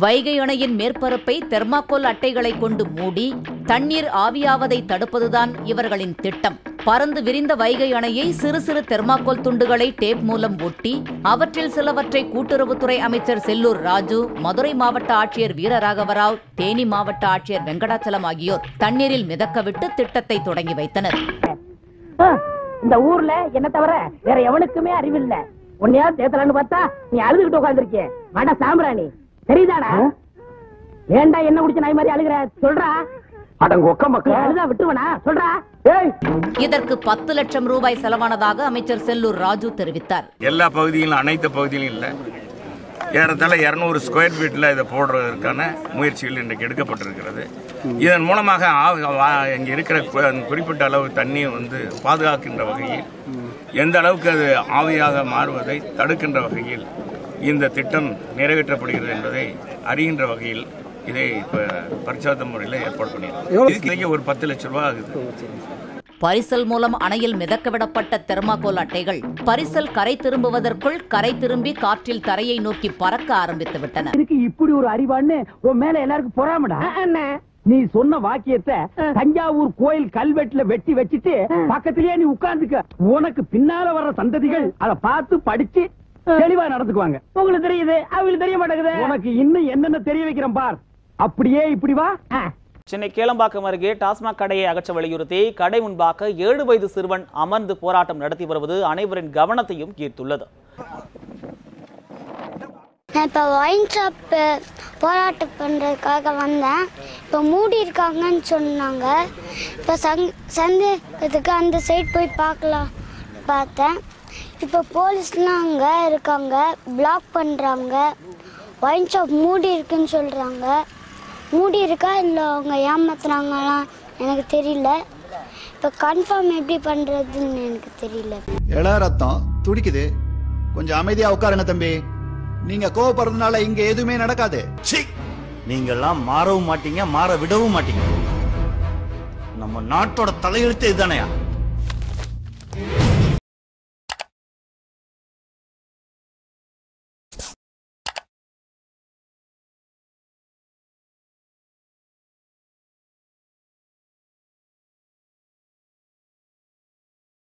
வைகை அணையின் மேற்பரப்பை தெர்மாக்கோல் அட்டைகளை கொண்டு மூடி தண்ணீர் ஆவியாவதை தடுப்பதுதான் இவர்களின் திட்டம். பறந்து விரிந்த வைகை அணையை சிறு சிறு தெர்மாக்கோல் துண்டுகளை டேப் மூலம் ஒட்டி அவற்றில் சிலவற்றை கூட்டுறவுத்துறை அமைச்சர் செல்லூர் ராஜு மதுரை மாவட்ட ஆட்சியர் வீரராகவராவ் தேனி மாவட்ட ஆட்சியர் வெங்கடாச்சலம் ஆகியோர் தண்ணீரில் மிதக்கவிட்டு திட்டத்தை தொடங்கி வைத்தனர். இந்த ஊர்ல என்ன தவிர வேற எவனுக்குமே அறிவில்லை. உன்னையா தேத்தலான்னு பார்த்தா நீ அழுதுகிட்டு உட்காந்துருக்கிய மட சாம்பிராணி. தெரியுதாடா? ஏன்டா என்ன குடிச்ச நாய் மாதிரி அழுகுற? சொல்றா. அடங்க ஒக்க நீ அழுதா விட்டுவனா சொல்றா. ஏய்! இதற்கு பத்து லட்சம் ரூபாய் செலவானதாக அமைச்சர் செல்லூர் ராஜு தெரிவித்தார். எல்லா பகுதியிலும் அனைத்து பகுதியிலும் இல்லை. ஏறத்தாழ இரநூறு ஸ்கொயர் ஃபீட்டில் இதை போடுறதற்கான முயற்சிகள் இன்றைக்கு எடுக்கப்பட்டிருக்கிறது. இதன் மூலமாக இங்கே இருக்கிற குறிப்பிட்ட அளவு தண்ணியை வந்து பாதுகாக்கின்ற வகையில் எந்த அளவுக்கு அது ஆவியாக மாறுவதை தடுக்கின்ற வகையில் இந்த திட்டம் நிறைவேற்றப்படுகிறது என்பதை அறிகின்ற வகையில் இதை இப்போ முறையில் ஏற்பாடு பண்ணியிருக்கோம். இதுக்கு ஒரு பத்து லட்ச ரூபாய் ஆகுது. பரிசல் மூலம் அணையில் மிதக்கவிடப்பட்ட தெர்மாக்கோல் அட்டைகள் பரிசல் கரை திரும்புவதற்குள் கரை திரும்பி காற்றில் தரையை நோக்கி பறக்க ஆரம்பித்து விட்டன. இதுக்கு இப்படி ஒரு அறிவான்னு உன் மேல எல்லாருக்கும் பொறாமடா? நீ சொன்ன வாக்கியத்தை தஞ்சாவூர் கோயில் கல்வெட்டுல வெட்டி வச்சிட்டு பக்கத்திலேயே நீ உட்கார்ந்துக்க. உனக்கு பின்னால வர்ற சந்ததிகள் அத பார்த்து படிச்சு தெளிவா நடந்துக்குவாங்க. உங்களுக்கு தெரியுது. அவங்களுக்கு தெரிய மாட்டேங்குது. உனக்கு இன்னும் என்னென்ன தெரிய வைக்கிறேன் பார். அப்படியே இப்படி வா. சென்னை கேளம்பாக்கம் அருகே டாஸ்மாக் கடையை அகற்ற வலியுறுத்தி கடை முன்பாக ஏழு வயது சிறுவன் அமர்ந்து போராட்டம் நடத்தி வருவது அனைவரின் கவனத்தையும் ஈர்த்துள்ளது. நான் இப்போ ஒயின் ஷாப் போராட்டம் பண்ணுறதுக்காக வந்தேன். இப்போ மூடி இருக்காங்கன்னு சொன்னாங்க. இப்போ சந்தேகத்துக்கு அந்த சைடு போய் பார்க்கலாம் பார்த்தேன். இப்போ போலீஸ்லாம் அங்கே இருக்காங்க பிளாக் பண்ணுறாங்க ஒயின் ஷாப் மூடி இருக்குன்னு சொல்கிறாங்க மூடி இருக்கா இல்லை அவங்க ஏமாத்துறாங்கலாம் எனக்கு தெரியல. இப்போ கன்ஃபார்ம் எப்படி பண்ணுறதுன்னு எனக்கு தெரியல. இள ரத்தம் துடிக்குது. கொஞ்சம் அமைதியாக உட்காருங்க தம்பி. நீங்க கோவப்படுறதுனால இங்க எதுவுமே நடக்காது. நீங்கெல்லாம் மாறவும் மாட்டீங்க மாற விடவும் மாட்டீங்க. நம்ம நாட்டோட தலையெழுத்து இதுதானையா?